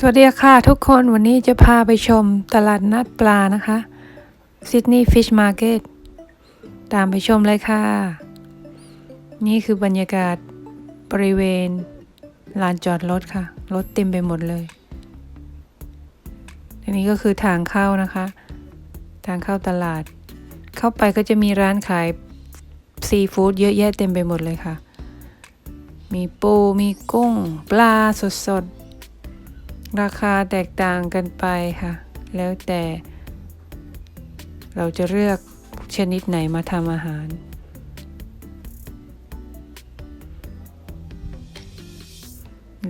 สวัสดีค่ะทุกคนวันนี้จะพาไปชมตลาดนัดปลานะคะซิดนีย์ฟิชมาร์เก็ตตามไปชมเลยค่ะ นี่คือบรรยากาศบริเวณลานจอดรถค่ะ รถเต็มไปหมดเลย อันนี้ก็คือทางเข้านะคะ ทางเข้าตลาด เข้าไปก็จะมีร้านขายซีฟู้ดเยอะแยะเต็มไปหมดเลยค่ะ มีปูมีกุ้ง ปลาสดๆ ราคาแตกต่างกันไปค่ะ แล้วแต่เราจะเลือกชนิดไหนมาทำอาหาร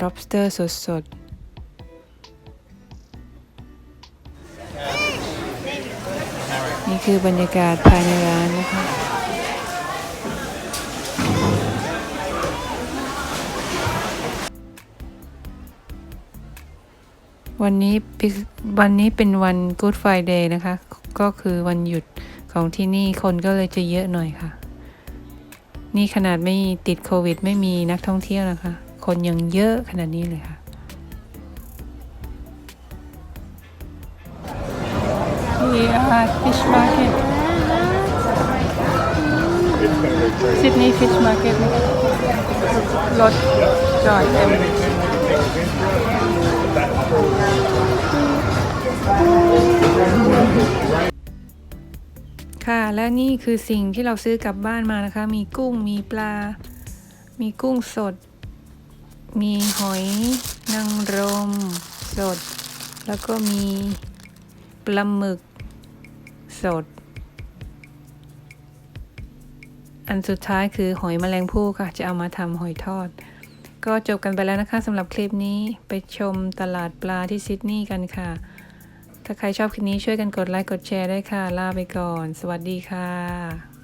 lobster สดๆนี่คือบรรยากาศภายในร้านนะคะ วันนี้วันนี้เป็นวัน Good Friday นะคะ ก็คือวันหยุดของที่นี่คนก็เลยจะเยอะหน่อยค่ะ นี่ขนาดไม่ติดโควิด ไม่มีนักท่องเที่ยวนะคะ คนยังเยอะขนาดนี้เลยค่ะ We are fish market Sydney fish market รถจอดเต็มเลย ค่ะ และนี่คือสิ่งที่เราซื้อกลับบ้านมานะคะ มีกุ้ง มีปลา มีกุ้งสด มีหอยนางรม สด แล้วก็มีปลาหมึก สด อันสุดท้ายคือหอยแมลงภู่ค่ะ จะเอามาทำหอยทอด ก็จบกันไปแล้วนะคะสำหรับคลิปนี้ ไปชมตลาดปลาที่ซิดนีย์กันค่ะ ถ้าใครชอบคลิปนี้ช่วยกันกดไลค์กดแชร์ด้วยค่ะ ลาไปก่อน สวัสดีค่ะ